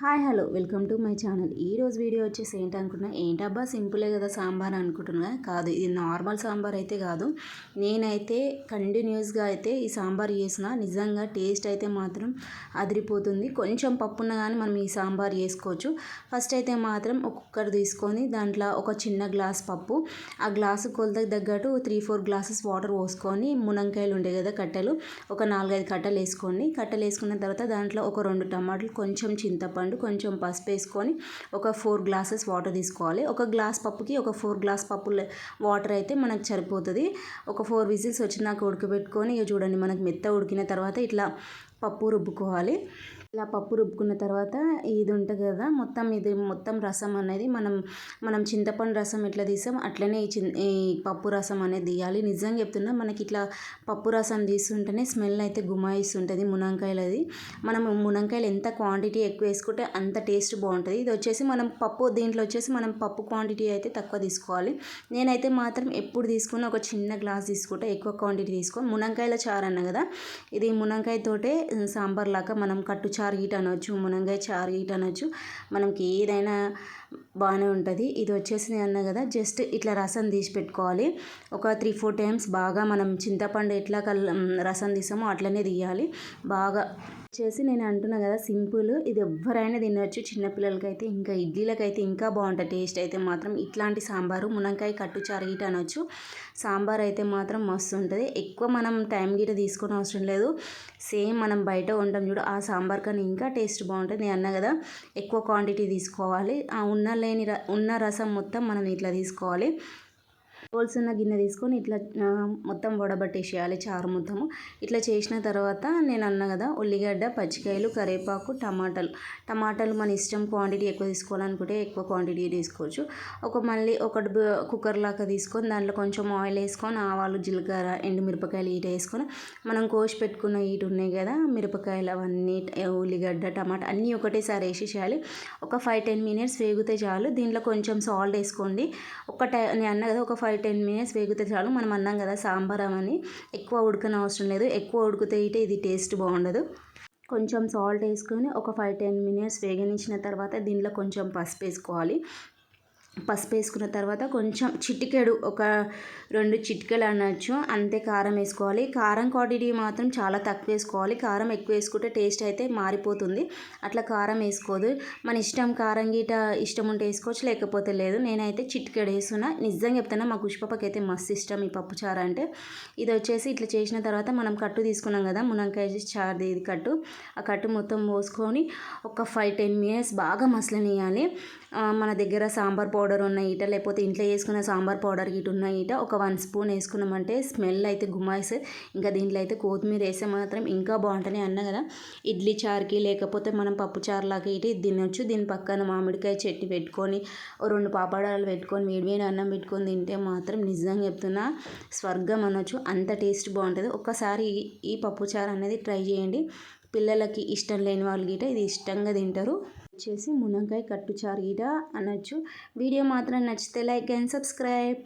Hi hello. Welcome to my channel. ఈ రోజు video వచ్చేసి ఏంటి అనుకున్నా ఏంటబ్బా సింపులే కదా సాంబార్ అనుకుంటున్నా. కాదు ఇది నార్మల్ సాంబార్ అయితే కాదు. నేనైతే కంటిన్యూస్గా అయితే ఈ సాంబార్ చేసిన నిజంగా టేస్ట్ అయితే మాత్రం అదిరిపోతుంది. కొంచెం పప్పున్న కానీ మనం ఈ సాంబార్ చేసుకోవచ్చు. ఫస్ట్ అయితే మాత్రం ఒక కుక్కర్ తీసుకొని దాంట్లో ఒక చిన్న గ్లాస్ పప్పు ఆ గ్లాసు కొలతకు తగ్గట్టు త్రీ ఫోర్ గ్లాసెస్ వాటర్ పోసుకొని మునంకాయలు ఉండే కదా కట్టెలు ఒక నాలుగైదు కట్టెలు వేసుకోండి. కట్టెలు వేసుకున్న తర్వాత దాంట్లో ఒక రెండు టమాటాలు కొంచెం చింతపండు కొంచెం పసుపు వేసుకొని ఒక ఫోర్ గ్లాసెస్ వాటర్ తీసుకోవాలి. ఒక గ్లాస్ పప్పుకి ఒక ఫోర్ గ్లాస్ పప్పు వాటర్ అయితే మనకు సరిపోతుంది. ఒక ఫోర్ విజిల్స్ వచ్చినాక ఉడకబెట్టుకొని ఇక చూడండి మనకు మెత్త ఉడికిన తర్వాత ఇట్లా పప్పు రుబ్బుకోవాలి. ఇలా పప్పు రుబ్బుకున్న తర్వాత ఇది ఉంటుంది కదా మొత్తం ఇది మొత్తం రసం అనేది మనం మనం చింతపండు రసం ఎట్లా తీసాం అట్లనే ఈ చిన్ ఈ పప్పు రసం అనేది తీయాలి. నిజంగా చెప్తున్నా మనకి ఇట్లా పప్పు రసం తీస్తుంటేనే స్మెల్ అయితే గుమాయిస్తుంటుంది మునంకాయలది మనం మునంకాయలు ఎంత క్వాంటిటీ ఎక్కువ వేసుకుంటే అంత టేస్ట్ బాగుంటుంది. ఇది వచ్చేసి మనం పప్పు దీంట్లో వచ్చేసి మనం పప్పు క్వాంటిటీ అయితే తక్కువ తీసుకోవాలి. నేనైతే మాత్రం ఎప్పుడు తీసుకున్న ఒక చిన్న గ్లాస్ తీసుకుంటే ఎక్కువ క్వాంటిటీ తీసుకో మునంకాయల చారు అన్న కదా ఇది మునంకాయతోటే సాంబార్ లాగా మనం కట్టు చారు గీట అనొచ్చు మునంగాయ చారు గీట అనొచ్చు. మనకి ఏదైనా బాగానే ఉంటుంది. ఇది వచ్చేసి అన్న అన్నా కదా జస్ట్ ఇట్లా రసం తీసి పెట్టుకోవాలి. ఒక త్రీ ఫోర్ టైమ్స్ బాగా మనం చింతపండు ఎట్లా కల్ రసం తీసామో అట్లనే తీయాలి. బాగా వచ్చేసి నేను అంటున్నా కదా సింపుల్. ఇది ఎవరైనా తినవచ్చు చిన్నపిల్లలకైతే ఇంకా ఇడ్లీలకైతే ఇంకా బాగుంటుంది. టేస్ట్ అయితే మాత్రం ఇట్లాంటి సాంబారు మునంకాయ కట్టు చారగిట అనొచ్చు. సాంబార్ అయితే మాత్రం మస్తు ఉంటుంది. ఎక్కువ మనం టైం గిట తీసుకోవడం అవసరం లేదు. సేమ్ మనం బయట ఉంటాం చూడు ఆ సాంబార్ కానీ ఇంకా టేస్ట్ బాగుంటుంది. నేను అన్నా కదా ఎక్కువ క్వాంటిటీ తీసుకోవాలి. ఆ ఉన్న లేని ఉన్న రసం మొత్తం మనం ఇట్లా తీసుకోవాలి. ఉన్న గిన్నె తీసుకొని ఇట్లా మొత్తం వడబట్టేసేయాలి చారు మొత్తము. ఇట్లా చేసిన తర్వాత నేను అన్న కదా ఉల్లిగడ్డ పచ్చికాయలు కరివేపాకు టమాటాలు. టమాటాలు మన ఇష్టం క్వాంటిటీ ఎక్కువ తీసుకోవాలనుకుంటే ఎక్కువ క్వాంటిటీ తీసుకోవచ్చు. ఒక మళ్ళీ ఒకటి కుక్కర్ లాగా తీసుకొని దాంట్లో కొంచెం ఆయిల్ వేసుకొని ఆవాలు జీలకర్ర ఎండుమిరపకాయలు ఈట వేసుకొని మనం కోసి పెట్టుకున్న ఈట ఉన్నాయి కదా మిరపకాయలు అవన్నీ ఉల్లిగడ్డ టమాటా అన్నీ ఒకటేసారి వేసేసేయాలి. ఒక ఫైవ్ టెన్ మినిట్స్ వేగితే చాలు. దీంట్లో కొంచెం సాల్ట్ వేసుకోండి. ఒక టై నేను అన్న కదా ఒక ఫైవ్ టెన్ మినిట్స్ వేగితే చాలు. మనం అన్నాం కదా సాంబార్ అని ఎక్కువ ఉడకన అవసరం లేదు. ఎక్కువ ఉడికితే ఇది టేస్ట్ బాగుండదు. కొంచెం సాల్ట్ వేసుకొని ఒక ఫైవ్ టెన్ మినిట్స్ వేగనించిన తర్వాత దీనిలో కొంచెం పసుపు వేసుకోవాలి. పసుపు వేసుకున్న తర్వాత కొంచెం చిటికెడు ఒక రెండు చిటికెలు అనొచ్చు. అంతే కారం వేసుకోవాలి. కారం క్వాంటిటీ మాత్రం చాలా తక్కువ వేసుకోవాలి. కారం ఎక్కువ వేసుకుంటే టేస్ట్ అయితే మారిపోతుంది. అట్లా కారం వేసుకోదు. మన ఇష్టం కారం గీట ఇష్టం ఉంటే వేసుకోవచ్చు లేకపోతే లేదు. నేనైతే చిటికెడు వేస్తున్నా నిజంగా చెప్తున్నా మా పుష్పకి అయితే మస్తు ఇష్టం ఈ పప్పు చారు అంటే. ఇది వచ్చేసి ఇట్లా చేసిన తర్వాత మనం కట్టు తీసుకున్నాం కదా మునంకాయ చారు ఇది కట్టు. ఆ కట్టు మొత్తం పోసుకొని ఒక ఫైవ్ టెన్ మినిట్స్ బాగా మసలనియాలి మన దగ్గర సాంబార్ పౌడర్ ఉన్న ఈట లేకపోతే ఇంట్లో వేసుకున్న సాంబార్ పౌడర్ గిట్ ఉన్న ఈట ఒక వన్ స్పూన్ వేసుకున్నామంటే స్మెల్ అయితే గుమాయిస్ ఇంకా దీంట్లో అయితే కొత్తిమీర వేస్తే మాత్రం ఇంకా బాగుంటుంది అన్న కదా. ఇడ్లీ చారుకి లేకపోతే మనం పప్పు చారులాగా ఇటు తినొచ్చు. దీని పక్కన మామిడికాయ చెట్టు పెట్టుకొని రెండు పాపడాలు పెట్టుకొని వేడివేడి అన్నం పెట్టుకొని తింటే మాత్రం నిజంగా చెప్తున్నా స్వర్గం అనొచ్చు. అంత టేస్ట్ బాగుంటుంది. ఒక్కసారి ఈ పప్పు చారు అనేది ట్రై చేయండి. పిల్లలకి ఇష్టం లేని వాళ్ళు గిట ఇది ఇష్టంగా తింటారు. వచ్చేసి మునక్కాయ కట్టు చారు అనొచ్చు. వీడియో మాత్రం నచ్చితే లైక్ అండ్ సబ్స్క్రైబ్.